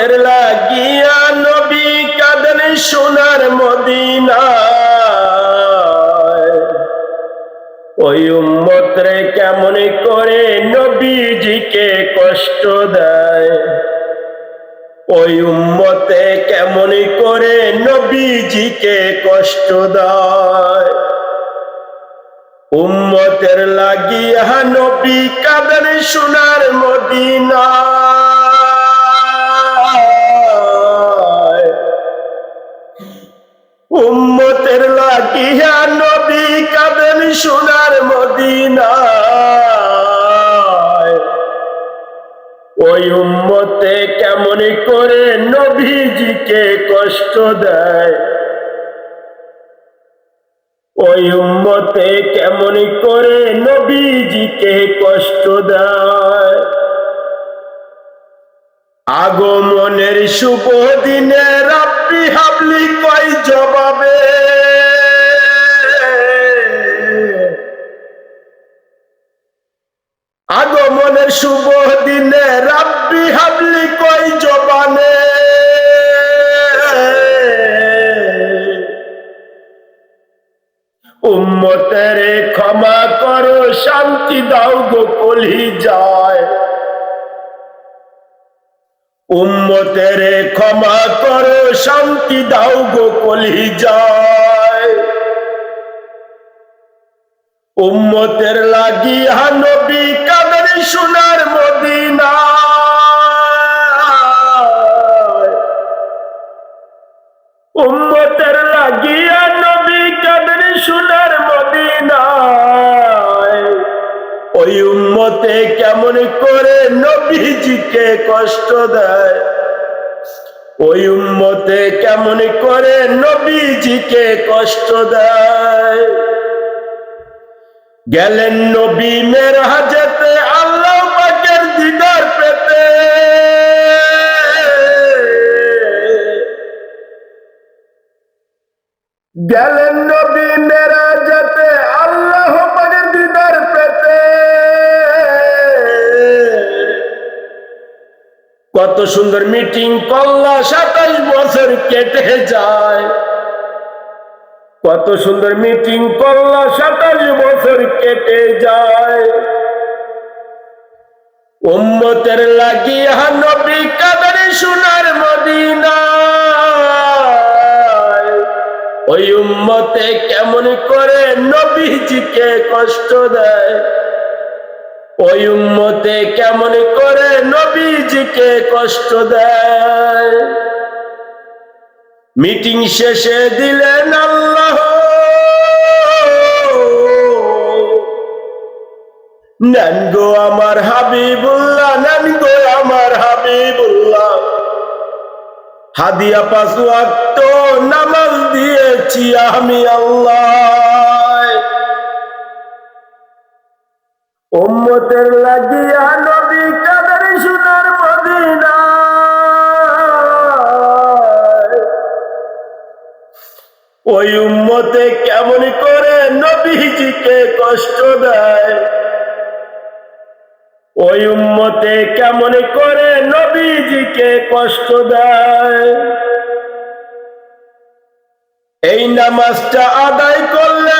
উম্মতের লাগিয়া নবী কাঁদেন সোনার মদিনা ওই উম্মতরে কেমন করে নবীজিকে কষ্ট দেয়। ওই উম্মতে কেমন করে নবীজিকে কষ্ট দেয়। উম্মতের লাগিয়া নবী কাদের সোনার মদিনা উম্মতের লাগিয়া নবী কাদের সোনার মদিনা ওই উম্মতে কেমন করে নবীজিকে কষ্ট দেয়? ওই উম্মতে কেমন করে নবীজিকে কষ্ট দেয়? আগমনের শুভ দিনে রাব্বি হাবলি কই জবাবে? আগমনের শুভ দিনে রাব্বি হাবলি কই জবানে? উম্মতের ক্ষমা করো, শান্তি দাও গো কলি যায় উম্মতের ক্ষমা করো শান্তি দাও গো কলি যায় উম্মতের লাগি হানবি কাদের সোনার মদিনা কেমন করে নবীজিকে কষ্ট দেয়। ওই উম্মতে কেমন করে নবীজিকে কষ্ট দেয়। গেলেন নবী মেরাজেতে আল্লাহ পাকের দিদার পেতে। গেলেন নবী মেরাজেতে কত সুন্দর মিটিং করলা, সাতাশ বছর কেটে যায়। কত সুন্দর মিটিং করলা, সাতাশ বছর কেটে যায়। উম্মতের লাগিয়া নবী কাদের সোনার মদিনা ওই উম্মতে কেমন করে নবীজিকে কষ্ট দেয়। ওই উম্মতে কেমন করে নবীজিকে কষ্ট দেয়? মিটিং শেষে দিলেন আল্লাহ। নেন গো আমার হাবিবুল্লাহ, নেন গো আমার হাবিবুল্লাহ। হাদিয়া পাঁচ ওয়াক্ত নামাজ দিয়েছি আমি আল্লাহ। লাগিয়া নবী কাদের সোনার মদিনা ওই উম্মতে কেমন করে নবীজিকে কষ্ট দেয়? ওই উম্মতে কেমন করে নবীজিকে কষ্ট দেয়? এই নামাজটা আদায় করলে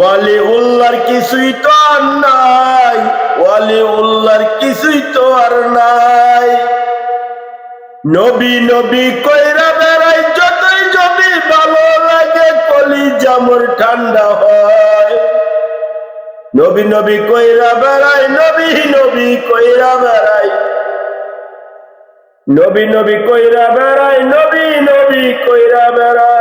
ওয়ালি উল্লাহর কিছুই তো আর নাই ওয়ালি উল্লাহর কিছুই তো আর নাই। নবী নবী কইরা বেড়াই যতই যদি ভালো লাগে কলি জামর ঠান্ডা হয়। নবী নবী কইরা বেড়াই নবী নবী কইরা বেড়াই নবী নবী কইরা বেড়াই নবী নবী কইরা বেড়াই